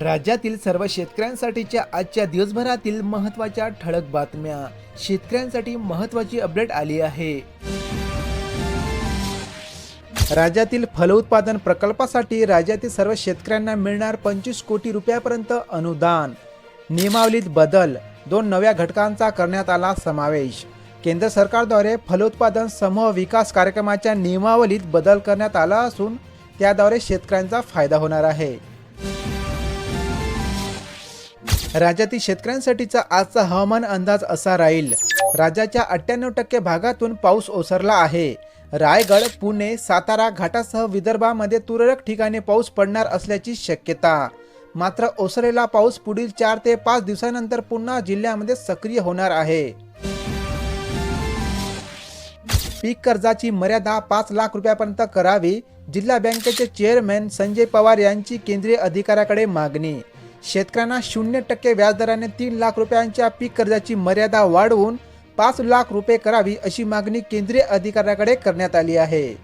राज्यातील सर्व शेतकऱ्यांसाठीच्या आजच्या दिवसभरातील महत्त्वाच्या ठळक बातम्या. शेतकऱ्यांसाठी महत्त्वाची अपडेट आली आहे. राज्यातील फलोत्पादन प्रकल्पासाठी राज्यातील सर्व शेतकऱ्यांना मिळणार पंचवीस कोटी रुपयापर्यंत अनुदान. नियमावलीत बदल दोन नव्या घटकांचा करण्यात आला समावेश. केंद्र सरकारद्वारे फलोत्पादन समूह विकास कार्यक्रमाच्या नियमावलीत बदल करण्यात आला असून त्याद्वारे शेतकऱ्यांचा फायदा होणार आहे. राज्यातील शेतकऱ्यांसाठीचा आजचा हवामान अंदाज असा राहील. राज्याच्या अठ्ठ्याण्णव टक्के भागातून पाऊस ओसरला आहे. रायगड पुणे सातारा घाटासह विदर्भामध्ये तुरळक ठिकाणी पाऊस पडणार असल्याची शक्यता. मात्र ओसरलेला पाऊस पुढील चार ते पाच दिवसानंतर पुन्हा जिल्ह्यामध्ये सक्रिय होणार आहे. पीक कर्जाची मर्यादा पाच लाख रुपयापर्यंत करावी जिल्हा बँकेचे चेअरमॅन संजय पवार यांची केंद्रीय अधिकाऱ्याकडे मागणी. शेतकऱ्यांना शून्य टक्के व्याजदराने तीन लाख रुपयांच्या पीक कर्जाची मर्यादा वाढवून पाच लाख रुपये करावी अशी मागणी केंद्रीय अधिकाऱ्याकडे करण्यात आली आहे.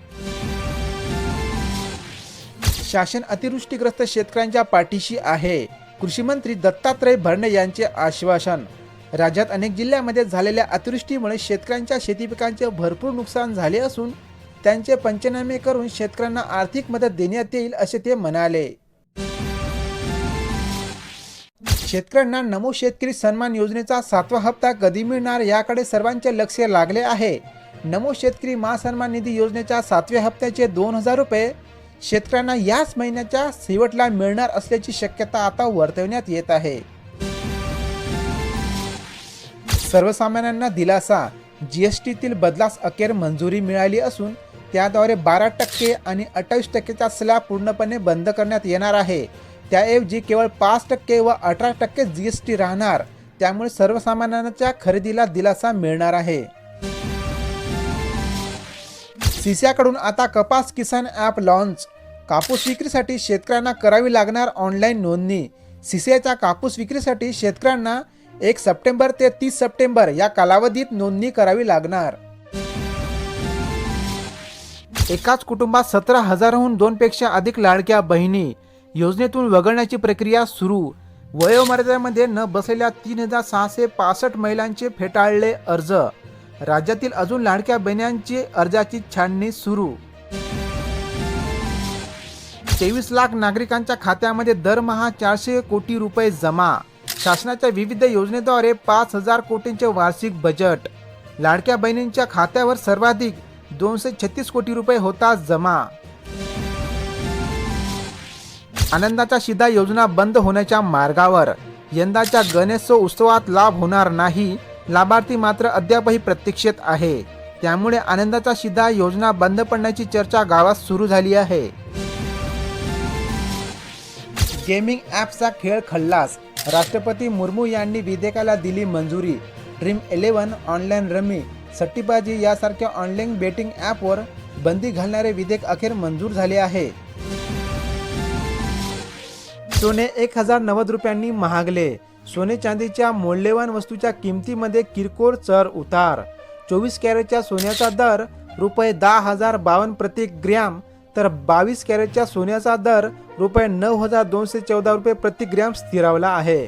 शासन अतिवृष्टीग्रस्त शेतकऱ्यांच्या पाठीशी आहे. कृषी मंत्री दत्तात्रय भरणे यांचे आश्वासन. राज्यात अनेक जिल्ह्यामध्ये झालेल्या अतिवृष्टीमुळे शेतकऱ्यांच्या शेती पिकांचे भरपूर नुकसान झाले असून त्यांचे पंचनामे करून शेतकऱ्यांना आर्थिक मदत देण्यात येईल असे ते म्हणाले. शेतकऱ्यांना नमो शेतकरी सन्मान योजनेचा सातवा हप्ता कधी मिळणार याकडे सर्वांचे लक्ष लागले आहे. नमो शेतकरी महासन्मान निधी योजनेच्या सातव्या हप्त्याचे दोन हजार रुपये शेतकऱ्यांना याच महिन्याच्या शेवटला मिळणार असल्याची शक्यता आता वर्तवण्यात येत आहे. सर्वसामान्यांना दिलासा. जीएसटीतील बदलास अखेर मंजुरी मिळाली असून त्याद्वारे बारा टक्के आणि अठ्ठावीस टक्केचा स्लॅब पूर्णपणे बंद करण्यात येणार आहे. त्याऐवजी केवळ पाच टक्के व अठरा टक्के जी एस टी राहणार. त्यामुळे सर्वसामान्यांच्या खरेदीला दिलासा मिळणार आहे. सिसियाकडून आता कपास किसान ॲप लॉन्च. कापूस विक्रीसाठी शेतकऱ्यांना करावी लागणार ऑनलाईन नोंदणी. सिसियाच्या कापूस विक्रीसाठी शेतकऱ्यांना एक सप्टेंबर ते तीस सप्टेंबर या कालावधीत नोंदणी करावी लागणार. एकाच कुटुंबात सतरा हजारहून दोनपेक्षा अधिक लाडक्या बहिणी. योजनेतून वगळण्याची प्रक्रिया सुरू. वयोमर्यादेमध्ये न बसलेल्या तीन हजार सहाशे पासष्ट महिलांचे फेटाळले अर्ज. राज्यातील अजून लाडक्या बहिण्यांची अर्जाची छाननी सुरू. तेवीस लाख नागरिकांच्या खात्यामध्ये दरमहा चारशे कोटी रुपये जमा. शासनाच्या विविध योजनेद्वारे पाच हजार कोटींचे वार्षिक बजेट. लाडक्या बहिणींच्या खात्यावर सर्वाधिक दोनशे छत्तीस कोटी रुपये होता जमा. आनंदाच्या शिदा योजना बंद होण्याच्या मार्गावर. यंदाच्या गणेशोत्सव उत्सवात लाभ होणार नाही लाभार्थी मात्र अद्यापही प्रतीक्षेत आहे. त्यामुळे आनंदाचा शिदा योजना बंद पडण्याची चर्चा गावात सुरू झाली आहे. गेमिंग ॲप्सचा खेळ खल्लास. राष्ट्रपती मुर्मू यांनी विधेयकाला दिली मंजुरी. ड्रीम इलेव्हन ऑनलाईन रमी सट्टीबाजी यासारख्या ऑनलाईन बेटिंग ॲपवर बंदी घालणारे विधेयक अखेर मंजूर झाले आहे. सोने एक हजार नव्वद रुपयांनी महागले. सोने चांदीच्या मौल्यवान वस्तूच्या किमतीमध्ये किरकोळ चर उतार. चोवीस कॅरेटच्या सोन्याचा दर रुपये दहा हजार बावन्न प्रति ग्रॅम तर बावीस कॅरेटच्या सोन्याचा दर रुपये नऊ हजार दोनशे चौदा रुपये प्रति ग्रॅम स्थिरावला आहे.